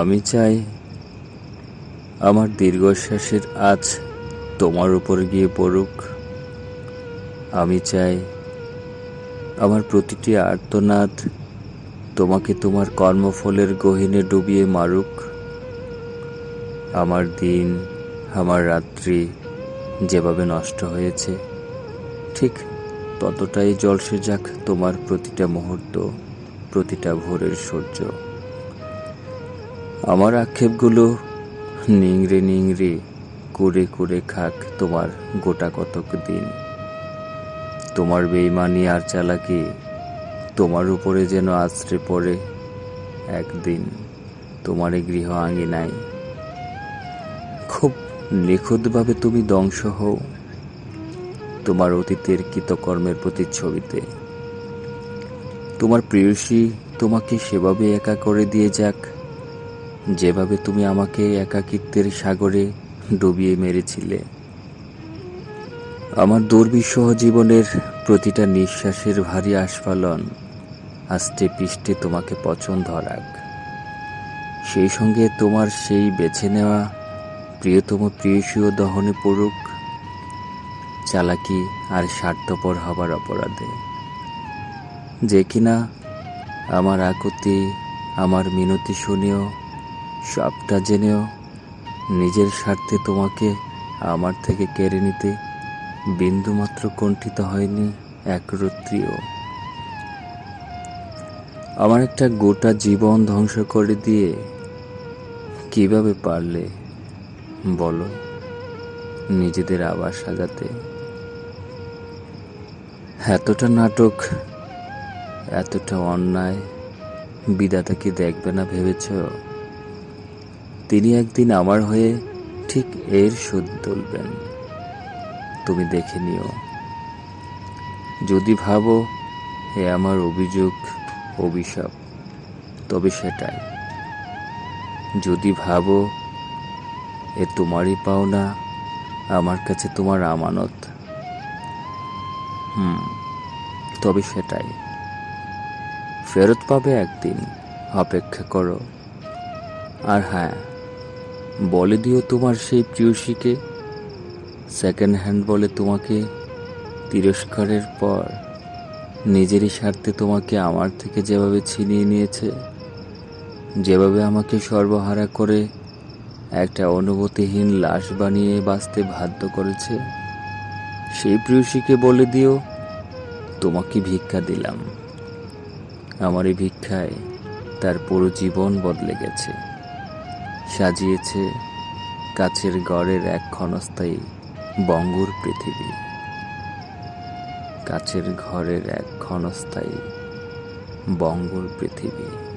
আমি চাই আমার দীর্ঘশ্বাসের আজ তোমার উপর গিয়ে পড়ুক। আমি চাই আমার প্রতিটি আর্তনাদ তোমাকে তোমার কর্মফলের গহীনে ডুবিয়ে মারুক। আমার দিন, আমার রাত্রি যেভাবে নষ্ট হয়েছে, ঠিক ততটাই জলসে যাক তোমার প্রতিটা মুহূর্ত, প্রতিটা ভোরের সূর্য। আমার আক্ষেপগুলো নিংড়ে নিংড়ে করে করে খাক তোমার গোটা কতক দিন। তোমার বেইমানি আর চালাকি তোমার উপরে যেন আশ্রে পড়ে একদিন তোমার গৃহ আঙ্গিনায় খুব নিখুঁতভাবে তুমি ধ্বংস হও তোমার অতীতের কৃতকর্মের প্রতিচ্ছবিতে। তোমার প্রেয়সী তোমাকে সেভাবে একা করে দিয়ে যাক যেভাবে তুমি আমাকে একাকিত্বের সাগরে ডুবিয়ে মেরেছিলে। আমার দুর্বিষহ জীবনের প্রতিটা নিঃশ্বাসের ভারী আস্ফালন আস্তে পিষ্টে তোমাকে পছন্দ ধরাক সেই সঙ্গে তোমার সেই বেছে নেওয়া প্রিয়তম প্রিয়সীয় দহনে পড়ুক, চালাকি আর স্বার্থপর হবার অপরাধে। যে কিনা আমার আকুতি, আমার মিনতি শুনেও সবটা জেনেও নিজের স্বার্থে তোমাকে আমার থেকে কেড়ে নিতে বিন্দুমাত্র কণ্ঠিত হয়নি একরত্রিও আমার একটা গোটা জীবন ধ্বংস করে দিয়ে কীভাবে পারলে বলো নিজেদের আবার সাজাতে? এতটা নাটক, এতটা অন্যায়, বিধাতা কি দেখবে না ভেবেছ? তিনি একদিন আমার হয়ে ঠিক এর সুদ তুলবেন। তুমি দেখে নিও। যদি ভাবো এ আমার অভিযোগ, অভিশাপ, তবে সেটাই। যদি ভাবো এ তোমারই পাওনা, আমার কাছে তোমার আমানত। হুম, তবে সেটাই। ফেরত পাবে একদিন, অপেক্ষা করো। আর হ্যাঁ বলে দিও তোমার সেই প্রিয়সীকে। সেকেন্ড হ্যান্ড বলে তোমাকে তিরস্কারের পর নিজেরই স্বার্থে তোমাকে আমার থেকে যেভাবে ছিনিয়ে নিয়েছে, যেভাবে আমাকে সর্বহারা করে একটা অনুভূতিহীন লাশ বানিয়ে বাঁচতে বাধ্য করেছে, সেই প্রিয়সীকে বলে দিও তোমাকে ভিক্ষা দিলাম। আমার এই ভিক্ষায় তার পুরো জীবন বদলে গেছে। সাজিয়েছে কাছের গড়ের এক ক্ষণস্থায়ী বঙ্গুর পৃথিবী। কাছের ঘরের এক ক্ষণস্থায়ী বঙ্গুর পৃথিবী।